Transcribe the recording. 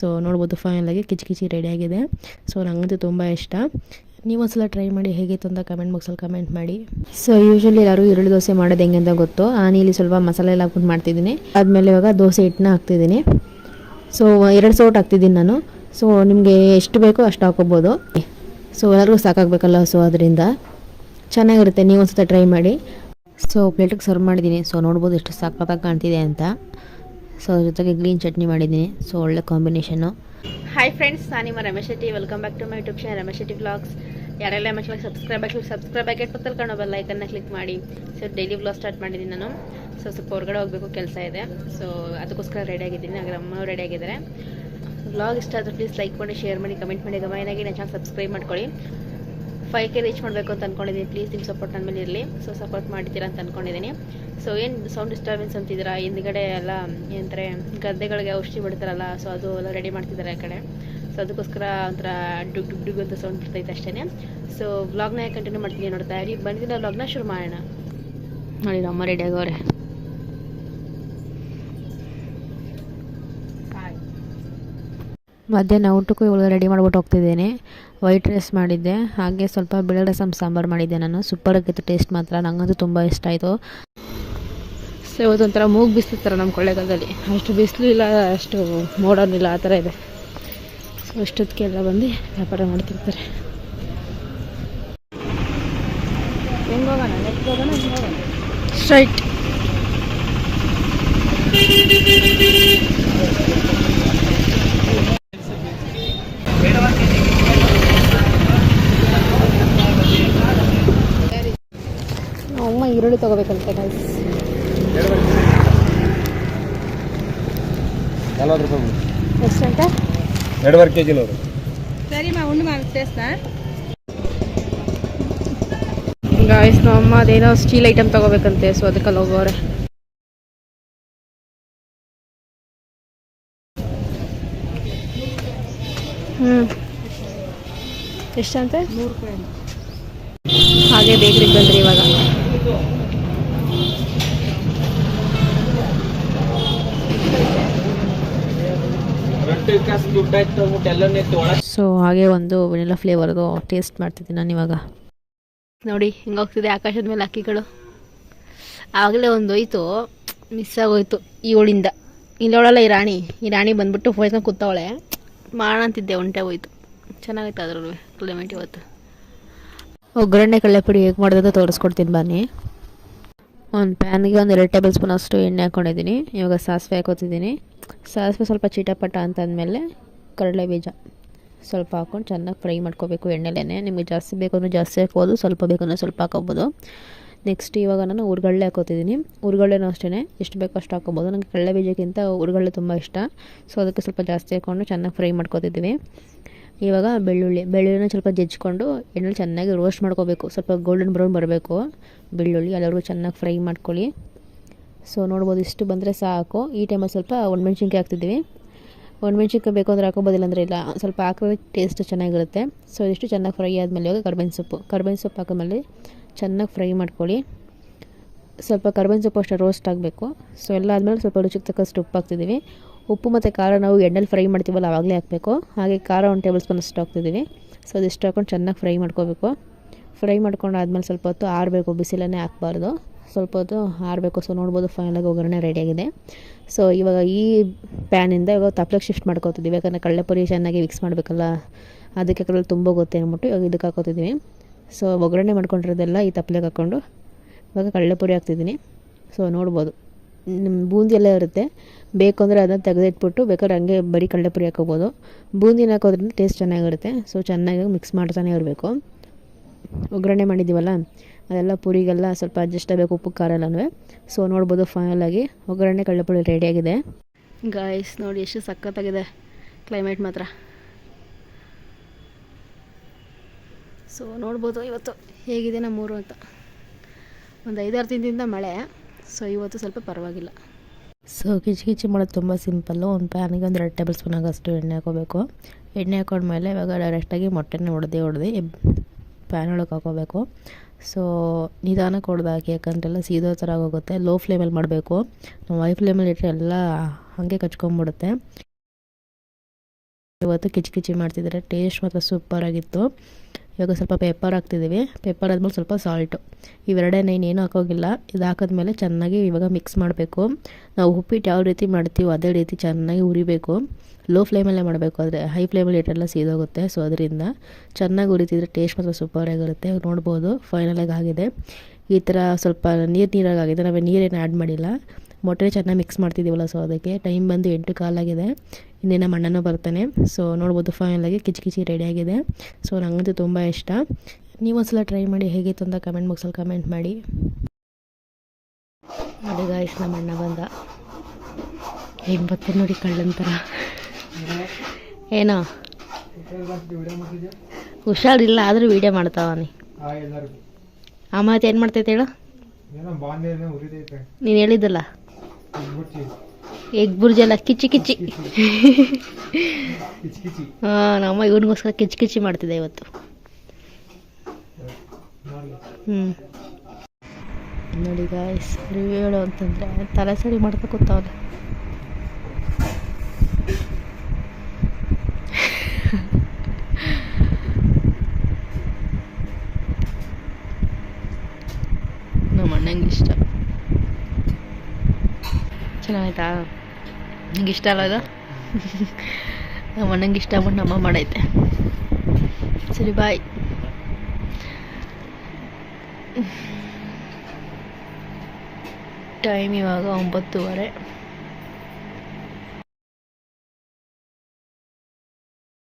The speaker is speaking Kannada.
ಸೊ ನೋಡ್ಬೋದು ಫೈನಲಾಗಿ ಕಿಚಿ ಕಿಚಿ ರೆಡಿಯಾಗಿದೆ ಸೊ ನನಗಂತೂ ತುಂಬ ಇಷ್ಟ. ನೀವು ಒಂದ್ಸಲ ಟ್ರೈ ಮಾಡಿ ಹೇಗಿತ್ತು ಅಂತ ಕಮೆಂಟ್ ಬಾಕ್ಸಲ್ಲಿ ಕಮೆಂಟ್ ಮಾಡಿ. ಸೊ ಯೂಶಲಿ ಎಲ್ಲರೂ ಈರುಳ್ಳಿ ದೋಸೆ ಮಾಡೋದು ಹೆಂಗೆ ಅಂತ ಗೊತ್ತು. ಇಲ್ಲಿ ಸ್ವಲ್ಪ ಮಸಾಲೆ ಎಲ್ಲ ಹಾಕ್ಬಿಟ್ಟು ಮಾಡ್ತಿದ್ದೀನಿ. ಆದಮೇಲೆ ಇವಾಗ ದೋಸೆ ಹಿಟ್ಟನ್ನ ಹಾಕ್ತಿದ್ದೀನಿ. ಸೊ ಎರಡು ಸೌಟ್ ಹಾಕ್ತಿದ್ದೀನಿ ನಾನು. ಸೊ ನಿಮಗೆ ಎಷ್ಟು ಬೇಕೋ ಅಷ್ಟು ಹಾಕೋಬೋದು ಸೊ ಎಲ್ಲರಿಗೂ ಸಾಕಾಗಬೇಕಲ್ಲ ಸೊ ಅದರಿಂದ. ಚೆನ್ನಾಗಿರುತ್ತೆ, ನೀವು ಒಂದ್ಸಲ ಟ್ರೈ ಮಾಡಿ. ಸೊ ಪ್ಲೇಟಿಗೆ ಸರ್ವ್ ಮಾಡಿದ್ದೀನಿ. ಸೊ ನೋಡ್ಬೋದು ಎಷ್ಟು ಸಾಕಾಗಿ ಕಾಣ್ತಿದೆ ಅಂತ. ಸೊ ಅದ್ರ ಜೊತೆಗೆ ಗ್ರೀನ್ ಚಟ್ನಿ ಮಾಡಿದ್ದೀನಿ. ಸೊ ಒಳ್ಳೆ ಕಾಂಬಿನೇಷನು ಹಾಯ್ ಫ್ರೆಂಡ್ಸ್ ನಾನು ನಿಮ್ಮ Ramesh Shetty welcome back to my YouTube channel Ramesh Shetty vlogs ಯಾರೆಲ್ಲ ರಮೇಶ್ ವ್ಲಾಗ್ ಸಬ್ಸ್ಕ್ರೈಬ್ ಆಗಿ ಸಬ್ಸ್ಕ್ರೈಬ್ ಆಗಿ ಪಕ್ಕದಲ್ಲಿ ಕಾಣೋ ಬೆಲ್ ಐಕನ್ನ ಕ್ಲಿಕ್ ಮಾಡಿ. ಸೊ ಡೈಲಿ ವ್ಲಾಗ್ ಸ್ಟಾರ್ಟ್ ಮಾಡಿದ್ದೀನಿ ನಾನು. ಸೊ ಸ್ವಲ್ಪ ಹೊರಗಡೆ ಹೋಗಬೇಕು, ಕೆಲಸ ಇದೆ. ಸೊ ಅದಕ್ಕೋಸ್ಕರ ರೆಡಿ ಆಗಿದ್ದೀನಿ. ಹಾಗೆ ಅಮ್ಮ ರೆಡಿ ಆಗಿದ್ದಾರೆ. ವ್ಲಾಗ್ ಇಷ್ಟ ಆದರೆ ಪ್ಲೀಸ್ ಲೈಕ್ ಮಾಡಿ ಶೇರ್ ಮಾಡಿ ಕಮೆಂಟ್ ಮಾಡಿ. ಗಮನಾಗಿ ನನ್ನ ಚಾನಲ್ ಸಬ್ಸ್ಕ್ರೈಬ್ ಮಾಡ್ಕೊಳ್ಳಿ. ಫೈವ್ ಕೆ ರೀಚ್ ಮಾಡಬೇಕು ಅಂತ ಅಂದ್ಕೊಂಡಿದ್ದೀನಿ ಪ್ಲೀಸ್ ನಿಮ್ಮ ಸಪೋರ್ಟ್ ನನ್ನ ಮೇಲೆ ಇರಲಿ. ಸೊ ಸಪೋರ್ಟ್ ಮಾಡ್ತೀರಾ ಅಂತ ಅಂದ್ಕೊಂಡಿದ್ದೀನಿ ಸೊ ಏನು ಸೌಂಡ್ ಡಿಸ್ಟರ್ಬೆನ್ಸ್ ಅಂತಿದ್ದೀರಾ? ಹಿಂದ್ಗಡೆ ಎಲ್ಲ ಏನಂತಾರೆ ಗದ್ದೆಗಳಿಗೆ ಔಷಧಿ ಬಿಡ್ತಾರಲ್ಲ ಸೊ ಅದು ಎಲ್ಲ ರೆಡಿ ಮಾಡ್ತಿದ್ದಾರೆ ಆ ಕಡೆ. ಸೊ ಅದಕ್ಕೋಸ್ಕರ ಒಂಥರ ಡುಗ್ ಡುಗ್ ಡುಗ್ ಅಂತ ಸೌಂಡ್ ಬರ್ತೈತೆ ಅಷ್ಟೇ ಸೊ ವ್ಲಾಗ್ನ ಕಂಟಿನ್ಯೂ ಮಾಡ್ತೀನಿ ನೋಡ್ತಾ ಇರಿ. ಬಂದಿದ್ದ ವ್ಲಾಗ್ನ ಶುರು ಮಾಡೋಣ. ನೋಡಿ, ನಮ್ಮ ರೆಡಿ ಮಧ್ಯಾಹ್ನ ಊಟಕ್ಕೂ ಇವಳು ರೆಡಿ ಮಾಡ್ಬಿಟ್ಟು ಹೋಗ್ತಿದ್ದೇನೆ. ವೈಟ್ ರೈಸ್ ಮಾಡಿದ್ದೆ. ಹಾಗೆ ಸ್ವಲ್ಪ ಬಿಳಿ ರಸಮ್ ಸಾಂಬಾರು ಮಾಡಿದ್ದೆ ನಾನು. ಸೂಪರ್ ಆಗಿತ್ತು ಟೇಸ್ಟ್ ಮಾತ್ರ. ನನಗಂತೂ ತುಂಬ ಇಷ್ಟ ಆಯಿತು. ಸೊ ಇವತ್ತು ಒಂಥರ ಮೂಗು ಬಿಸ್ತಿರ್ತಾರೆ ನಮ್ಮ ಕೊಳ್ಳೇಗಾಲದಲ್ಲಿ. ಅಷ್ಟು ಬಿಸಿಲು ಇಲ್ಲ ಅಷ್ಟು ಮೋಡನಿಲ್ಲ ಆ ಥರ ಇದೆ. ಸೊ ಅಷ್ಟೊತ್ತಿಗೆಲ್ಲ ಬಂದು ವ್ಯಾಪಾರ ಮಾಡ್ತಿರ್ತಾರೆ ಹೆಂಗೆ ನೆಕ್ಸ್ಟ್ ಹೋಗೋಣ? ಹಿಂಗೆ ಹೋಗೋಣ? ಸ್ಟ್ರೈಟ್ ಈರುಳ್ಳಿ ತೊಗೋಬೇಕಂತೆ ಗೈಸ್. ಎಷ್ಟಂತ ಎರಡುವರೆ ಕೆ ಜಿ ನೂರು. ಸರಿ ಮಾ ಉಂಡು ಮಾಡ್ತೇಸ್ತಾ ಗಾಯ್ಸ್ ನಮ್ಮ ಅಮ್ಮ ಅದೇನೋ ಸ್ಟೀಲ್ ಐಟಮ್ ತಗೋಬೇಕಂತೆ ಸೊ ಅದಕ್ಕಲ್ಲಿ ಹೋಗೋರೆ. ಹ್ಞೂ ಎಷ್ಟಂತೆ ನೂರು ರೂಪಾಯಿ ಹಾಗೆ ಬೇಕ್ರಿಗೆ ಬಂದ್ರಿ ಇವಾಗ ಸೊ ಹಾಗೆ ಒಂದು ವೆನಿಲಾ ಫ್ಲೇವರ್ದು ಟೇಸ್ಟ್ ಮಾಡ್ತಿದ್ದೀನಿ ನಾನು ಇವಾಗ. ನೋಡಿ ಹಿಂಗೋಗ್ತಿದೆ ಆಕಾಶದ ಮೇಲೆ ಅಕ್ಕಿಗಳು. ಆಗಲೇ ಒಂದು ಹೋಯ್ತು ಮಿಸ್ ಆಗೋಯ್ತು ಇವಳಿಂದ ಇಲ್ಲೋಳಲ್ಲ ಈ ರಾಣಿ ಈ ರಾಣಿ ಬಂದ್ಬಿಟ್ಟು ಹೋಯ್ಕೊಂಡು ಕೂತವಳೆ. ಮಾಡೋಣ ಅಂತಿದ್ದೆ ಒಂಟೆ ಹೋಯ್ತು. ಚೆನ್ನಾಗೈತೆ ಅದ್ರಲ್ಲೂ ಕ್ಲೈಮೇಟ್ ಇವತ್ತು. ಒಗ್ಗರಣೆ ಕಡಲೆಪುಡಿ ಹೇಗೆ ಮಾಡಿದಂತ ತೋರಿಸ್ಕೊಡ್ತೀನಿ ಬನ್ನಿ. ಒಂದು ಪ್ಯಾನ್ಗೆ ಒಂದು ಎರಡು ಟೇಬಲ್ ಸ್ಪೂನ್ ಅಷ್ಟು ಎಣ್ಣೆ ಹಾಕ್ಕೊಂಡಿದ್ದೀನಿ ಇವಾಗ ಸಾಸಿವೆ ಹಾಕೋತಿದ್ದೀನಿ. ಸಾಸಿವೆ ಸ್ವಲ್ಪ ಚೀಟಪಟ ಅಂತಂದಮೇಲೆ ಕಡಲೆ ಬೀಜ. ಸ್ವಲ್ಪ ಹಾಕ್ಕೊಂಡು ಚೆನ್ನಾಗಿ ಫ್ರೈ ಮಾಡ್ಕೋಬೇಕು ಎಣ್ಣೆಲೇ ನಿಮಗೆ ಜಾಸ್ತಿ ಬೇಕು ಅಂದರೆ ಜಾಸ್ತಿ ಹಾಕ್ಬೋದು, ಸ್ವಲ್ಪ ಬೇಕು ಅಂದರೆ ಸ್ವಲ್ಪ ಹಾಕೋಬೋದು ನೆಕ್ಸ್ಟ್ ಇವಾಗ ನಾನು ಉರ್ಗಡ್ಲೆ ಹಾಕೋತಿದ್ದೀನಿ. ಉರ್ಗಡ್ಲೆನೂ ಅಷ್ಟೇ ಎಷ್ಟು ಬೇಕೋ ಅಷ್ಟು ಹಾಕೋಬೋದು ನನಗೆ ಕಡಲೆ ಬೀಜಕ್ಕಿಂತ ಉರ್ಗಡ್ಲೆ ತುಂಬ ಇಷ್ಟ. ಸೊ ಅದಕ್ಕೆ ಸ್ವಲ್ಪ ಜಾಸ್ತಿ ಹಾಕ್ಕೊಂಡು ಚೆನ್ನಾಗಿ ಫ್ರೈ ಮಾಡ್ಕೋತಿದ್ದೀವಿ. ಇವಾಗ ಬೆಳ್ಳುಳ್ಳಿ. ಬೆಳ್ಳುಳ್ಳಿನ ಸ್ವಲ್ಪ ಜಜ್ಜಿಕೊಂಡು ಎಣ್ಣೆ ಚೆನ್ನಾಗಿ ರೋಸ್ಟ್ ಮಾಡ್ಕೋಬೇಕು. ಸ್ವಲ್ಪ ಗೋಲ್ಡನ್ ಬ್ರೌನ್ ಬರಬೇಕು. ಬೆಳ್ಳುಳ್ಳಿ ಎಲ್ಲರಿಗೂ ಚೆನ್ನಾಗಿ ಫ್ರೈ ಮಾಡ್ಕೊಳ್ಳಿ. ಸೊ ನೋಡ್ಬೋದು, ಇಷ್ಟು ಬಂದರೆ ಸಾಕು. ಈ ಟೈಮಲ್ಲಿ ಸ್ವಲ್ಪ ಒಣಮೆಣ್ಸಿನ್ಕಾಯಿ ಹಾಕ್ತಿದ್ದೀವಿ. ಒಣಮೆಣ್ಸಿನ್ಕಾಯಿ ಬೇಕು ಅಂದರೆ ಹಾಕೋಬೋದಿಲ್ಲ ಅಂದರೆ ಇಲ್ಲ. ಸ್ವಲ್ಪ ಹಾಕಿದ್ರೆ ಟೇಸ್ಟ್ ಚೆನ್ನಾಗಿರುತ್ತೆ. ಸೊ ಇದಿಷ್ಟು ಚೆನ್ನಾಗಿ ಫ್ರೈ ಆದಮೇಲೆ ಇವಾಗ ಕರ್ಬೇವಿನ ಸೊಪ್ಪು. ಕರ್ಬೇವಿನ ಸೊಪ್ಪು ಹಾಕಿದ್ಮೇಲೆ ಚೆನ್ನಾಗಿ ಫ್ರೈ ಮಾಡ್ಕೊಳ್ಳಿ. ಸ್ವಲ್ಪ ಕರ್ಬೇವಿನ ಸೊಪ್ಪು ಅಷ್ಟೇ ರೋಸ್ಟ್ ಆಗಬೇಕು. ಸೊ ಎಲ್ಲ ಆದಮೇಲೆ ಸ್ವಲ್ಪ ರುಚಿಗೆ ತಕ್ಕಷ್ಟು ಉಪ್ಪು ಹಾಕ್ತಿದ್ದೀವಿ. ಉಪ್ಪು ಮತ್ತು ಖಾರ ನಾವು ಎಣ್ಣೆಲಿ ಫ್ರೈ ಮಾಡ್ತೀವಲ್ಲ ಆವಾಗಲೇ ಹಾಕಬೇಕು. ಹಾಗೆ ಖಾರ ಒಂದು ಟೇಬಲ್ ಸ್ಪೂನ್ ಅಷ್ಟು ಹಾಕ್ತಿದ್ದೀವಿ. ಸೊ ಅದಿಷ್ಟು ಹಾಕೊಂಡು ಚೆನ್ನಾಗಿ ಫ್ರೈ ಮಾಡ್ಕೋಬೇಕು. ಫ್ರೈ ಮಾಡ್ಕೊಂಡು ಆದಮೇಲೆ ಸ್ವಲ್ಪ ಹೊತ್ತು ಆರಬೇಕು, ಬಿಸಿಲನ್ನೇ ಹಾಕ್ಬಾರ್ದು. ಸ್ವಲ್ಪ ಹೊತ್ತು ಆರಬೇಕು ಸೊ ನೋಡ್ಬೋದು ಫೈನಲಾಗಿ ಒಗ್ಗರಣೆ ರೆಡಿಯಾಗಿದೆ ಸೊ ಇವಾಗ ಈ ಪ್ಯಾನಿಂದ ಇವಾಗ ತಪ್ಲಕ್ಕೆ ಶಿಫ್ಟ್ ಮಾಡ್ಕೋತಿದ್ದೀವಿ ಯಾಕಂದರೆ ಕಳ್ಳೆಪುರಿ ಚೆನ್ನಾಗಿ ಮಿಕ್ಸ್ ಮಾಡಬೇಕಲ್ಲ, ಅದಕ್ಕೆ ಕಡಲೆ ತುಂಬ ಗೊತ್ತೆ ಅಂದ್ಬಿಟ್ಟು ಇವಾಗ ಇದಕ್ಕೆ ಹಾಕೋತಿದ್ದೀವಿ. ಸೊ ಒಗ್ಗರಣೆ ಮಾಡ್ಕೊಂಡಿರೋದೆಲ್ಲ ಈ ತಪ್ಲೆಗೆ ಹಾಕ್ಕೊಂಡು ಇವಾಗ ಕಡಲೆಪುರಿ ಹಾಕ್ತಿದ್ದೀನಿ. ಸೊ ನೋಡ್ಬೋದು. ಬೂಂದಿ ಎಲ್ಲ ಇರುತ್ತೆ. ಬೇಕು ಅಂದರೆ ಅದನ್ನು ತೆಗೆದಿಟ್ಬಿಟ್ಟು ಬೇಕಾದ್ರೆ ಹಂಗೆ ಬರೀ ಕಡಲೆಪುರಿ ಹಾಕೋಬೋದು ಬೂಂದಿನ ಹಾಕೋದ್ರಿಂದ ಟೇಸ್ಟ್ ಚೆನ್ನಾಗಿರುತ್ತೆ. ಸೊ ಚೆನ್ನಾಗಿ ಮಿಕ್ಸ್ ಮಾಡ್ತಾನೆ ಇರಬೇಕು. ಒಗ್ಗರಣೆ ಮಾಡಿದ್ದೀವಲ್ಲ ಅದೆಲ್ಲ ಪುರಿಗೆಲ್ಲ ಸ್ವಲ್ಪ ಅಡ್ಜಸ್ಟ್ ಆಗಬೇಕು ಉಪ್ಪು ಖಾರ ಎಲ್ಲನೂ ಸೊ ನೋಡ್ಬೋದು ಫೈನಲಾಗಿ ಒಗ್ಗರಣೆ ಕಳ್ಳೆಪುಳಿ ರೆಡಿಯಾಗಿದೆ ಗಾಯ್ಸ್ ನೋಡಿ ಎಷ್ಟು ಸಖತ್ತಾಗಿದೆ ಕ್ಲೈಮೇಟ್ ಮಾತ್ರ. ಸೊ ನೋಡ್ಬೋದು ಇವತ್ತು ಹೇಗಿದೆ ನಮ್ಮೂರು ಅಂತ. ಒಂದು ಐದಾರು ದಿನದಿಂದ ಮಳೆ. ಸೊ ಇವತ್ತು ಸ್ವಲ್ಪ ಪರವಾಗಿಲ್ಲ. ಸೊ ಕಿಚಿ ಕಿಚಿ ಮಾಡೋದು ತುಂಬ ಸಿಂಪಲ್ಲು ಒಂದು ಪ್ಯಾನಿಗೆ ಒಂದು ಎರಡು ಟೇಬಲ್ ಸ್ಪೂನ್ ಆಗಷ್ಟು ಎಣ್ಣೆ ಹಾಕೋಬೇಕು. ಎಣ್ಣೆ ಹಾಕೊಂಡ್ಮೇಲೆ ಇವಾಗ ಡೈರೆಕ್ಟಾಗಿ ಮೊಟ್ಟೆನ ಹೊಡೆದು ಹೊಡೆದು ಪ್ಯಾನ್ ಒಳಗೆ ಹಾಕೋಬೇಕು. ಸೊ ನಿಧಾನಕ್ಕೆ ಕೊಡಬೇಕು ಯಾಕಂದ್ರೆ ಎಲ್ಲ ಸೀದೋ ಥರ ಆಗೋಗುತ್ತೆ. ಲೋ ಫ್ಲೇಮಲ್ಲಿ ಮಾಡಬೇಕು. ನಾವು ಹೈ ಫ್ಲೇಮಲ್ಲಿ ಇಟ್ಟರೆ ಎಲ್ಲ ಹಾಗೆ ಕಚ್ಕೊಂಬಿಡುತ್ತೆ ಇವತ್ತು ಕಿಚಿ ಕಿಚಿ ಮಾಡ್ತಿದ್ದಾರೆ ಟೇಸ್ಟ್ ಮಾತ್ರ ಸೂಪರಾಗಿತ್ತು ಇವಾಗ ಸ್ವಲ್ಪ ಪೇಪರ್ ಹಾಕ್ತಿದ್ದೀವಿ. ಪೇಪರ್ ಆದ್ಮೇಲೆ ಸ್ವಲ್ಪ ಸಾಲ್ಟು. ಇವೆರಡೇ ಇನ್ನೇನು ಹಾಕೋಗಿಲ್ಲ. ಇದು ಹಾಕಿದ್ಮೇಲೆ ಚೆನ್ನಾಗಿ ಇವಾಗ ಮಿಕ್ಸ್ ಮಾಡಬೇಕು. ನಾವು ಉಪ್ಪಿಟ್ಟು ಯಾವ ರೀತಿ ಮಾಡ್ತೀವೋ ಅದೇ ರೀತಿ ಚೆನ್ನಾಗಿ ಉರಿಬೇಕು ಲೋ ಫ್ಲೇಮಲ್ಲೇ ಮಾಡಬೇಕು. ಆದರೆ ಹೈ ಫ್ಲೇಮಲ್ಲಿ ಇಟ್ಟೆಲ್ಲ ಸೀದೋಗುತ್ತೆ. ಸೊ ಅದರಿಂದ ಚೆನ್ನಾಗಿ ಉರಿತಿದ್ರೆ ಟೇಸ್ಟ್ ಮಾತ್ರ ಸೂಪರಾಗಿರುತ್ತೆ ನೋಡ್ಬೋದು. ಫೈನಲಾಗಿ ಆಗಿದೆ. ಈ ಥರ ಸ್ವಲ್ಪ ನೀರು ನೀರಾಗಿ ನಾವೇ ನೀರೇನು ಆ್ಯಡ್ ಮಾಡಿಲ್ಲ. ಮೊಟ್ಟೆ ಚೆನ್ನಾಗಿ ಮಿಕ್ಸ್ ಮಾಡ್ತಿದ್ದೀವಲ್ಲ ಸೊ ಅದಕ್ಕೆ ಟೈಮ್ ಬಂದು ಎಂಟು ಕಾಲಾಗಿದೆ ಇನ್ನೇನು ನಮ್ಮ ಅಣ್ಣನೂ ಬರ್ತಾನೆ. ಸೊ ನೋಡ್ಬೋದು ಫೈನಲಾಗಿ ಕಿಚಿ ಕಿಚಿ ರೆಡಿಯಾಗಿದೆ ಸೊ ನನಗಂತೂ ತುಂಬ ಇಷ್ಟ. ನೀವು ಒಂದ್ಸಲ ಟ್ರೈ ಮಾಡಿ ಹೇಗಿತ್ತು ಅಂತ ಕಮೆಂಟ್ ಬಾಕ್ಸಲ್ಲಿ ಕಮೆಂಟ್ ಮಾಡಿ. ನೋಡಿ ಗಾಯ್ಸ್ ನಮ್ಮ ಅಣ್ಣ ಬಂದ. ಏನು ಬರ್ತಾರೆ ನೋಡಿ ಕಳ್ಳಂತರ. ಏನೋ? ಹುಷಾರಿಲ್ಲ ಆದರೂ ವೀಡಿಯೋ ಮಾಡ್ತಾವನಿ ಆ ಮಾತು ಏನು ಮಾಡ್ತೈತೆ ಹೇಳು? ನೀನು ಹೇಳಿದ್ದಲ್ಲ? ಎಗ್ ಬುರ್ಜಿ ಅಲ್ಲ ಕಿಚ್ಚಿ ಕಿಚ್ಚಿ. ಕಿಚ್ ಕಿಚಿ ಹಾಂ, ನಮ್ಮ ಇವನಿಗೋಸ್ಕರ ಕಿಚ್ಚಿ ಕಿಚ್ಚಿ ಮಾಡ್ತಿದ್ದೆ ಇವತ್ತು. ಹ್ಞೂ ನೋಡಿ ಗಾಯ್ಸ್ ರಿವ್ಯೂ ಹೇಳು ಅಂತಂದರೆ ತಲೆ ಸರಿ ಮಾಡ್ತಾ ಕೂತಾವಲ್ಲ ನಮ್ಮ ಅಣ್ಣಂಗೆ ಇಷ್ಟ. ಚೆನ್ನಾಯ್ತಾ ನಿಂಗೆ ಇಷ್ಟ ಅಲ್ಲ ಇದು? ನಮ್ಮ ಅಣ್ಣಂಗೆ ಇಷ್ಟ ಆಗ್ಬಿಟ್ಟು ನಮ್ಮ ಮಾಡೈತೆ. ಸರಿ ಬಾಯ್ ಟೈಮ್ ಇವಾಗ ಒಂಬತ್ತುವರೆ.